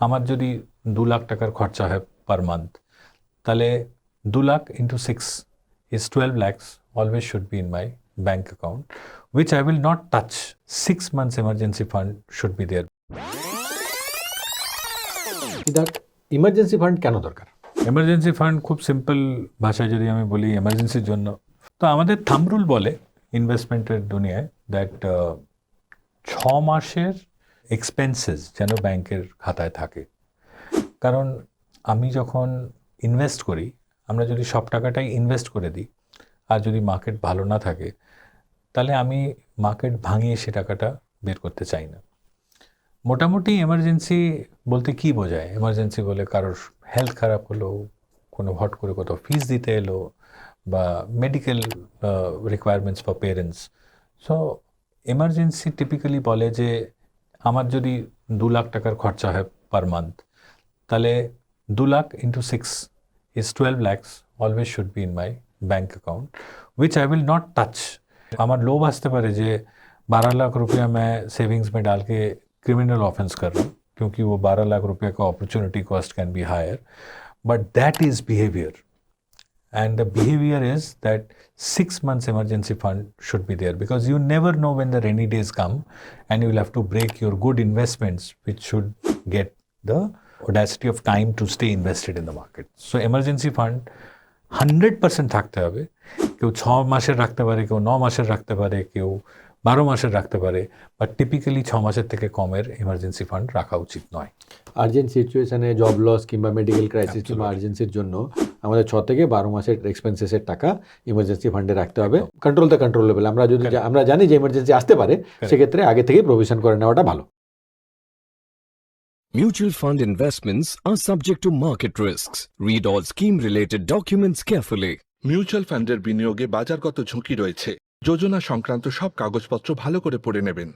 আমার যদি দু লাখ টাকার খরচা হয় পার মান্থ তাহলে দু lakh into six is twelve lakhs always should be in my bank account which I will not touch. Six months emergency fund should be there. Siddharth emergency fund কেন দরকার এমার্জেন্সি ফান্ড খুব simple ভাষায় যদি আমি বলি এমার্জেন্সির জন্য তো আমাদের থামরুল বলে ইনভেস্টমেন্টের দুনিয়ায় দ্যাট ছ মাসের এক্সপেন্সেস যেন ব্যাংকের খাতায় থাকে। কারণ আমি যখন ইনভেস্ট করি, আমরা যদি সব টাকাটাই ইনভেস্ট করে দিই, আর যদি মার্কেট ভালো না থাকে, তাহলে আমি মার্কেট ভাঙিয়ে সে টাকাটা বের করতে চাই না। মোটামুটি এমার্জেন্সি বলতে কি বোঝায়? এমার্জেন্সি বলে কারোর হেলথ খারাপ হলো, কোনো হট করে কোথাও ফিস দিতে এলো, বা medical requirements for parents so emergency typically বলে যে আমার যদি দু লাখ টাকার খরচা হয় পার মান্থ তাহলে দু lakh into six is twelve lakhs always should be in my bank account which I will not touch আমার লোভ আসতে পারে যে बारह लाख रुपया मैं सेविंग्स में डाल के क्रिमिनल ऑफेंस कर रहा हूँ क्योंकि वो बारह लाख रुपये का opportunity cost can be higher but that is behaviour and the behavior is that six months emergency fund should be there because you never know when the rainy days come and you will have to break your good investments which should get the audacity of time to stay invested in the market so emergency fund hundred percent থাকতে হবে কেউ ছ মাসের রাখতে পারে কেউ ন মাসের রাখতে পারে কেউ বারো মাসের রাখতে পারে বাট টিপিক্যালি ছ মাসের থেকে কমের এমার্জেন্সি ফান্ড রাখা উচিত নয়। আর্জেন্ট সিচুয়েশনে জব লস কিংবা মেডিকেল ক্রাইসিস কিংবা আর্জেন্সির জন্য আমাদের ছ থেকে বারো মাসের এক্সপেন্সেসের টাকা ইমার্জেন্সি ফান্ডে রাখতে হবে। কন্ট্রোল দ্য কন্ট্রোল লেভেল আমরা যদি আমরা জানি যে ইমার্জেন্সি আসতে পারে সেক্ষেত্রে আগে থেকেই প্রভিশন করে নেওয়াটা ভালো। Mutual fund investments are subject to market risks. Read all scheme related documents carefully. Mutual ফান্ডের বিনিয়োগে বাজারগত ঝুঁকি রয়েছে। যোজনা সংক্রান্ত সব কাগজপত্র ভালো করে পড়ে নেবেন।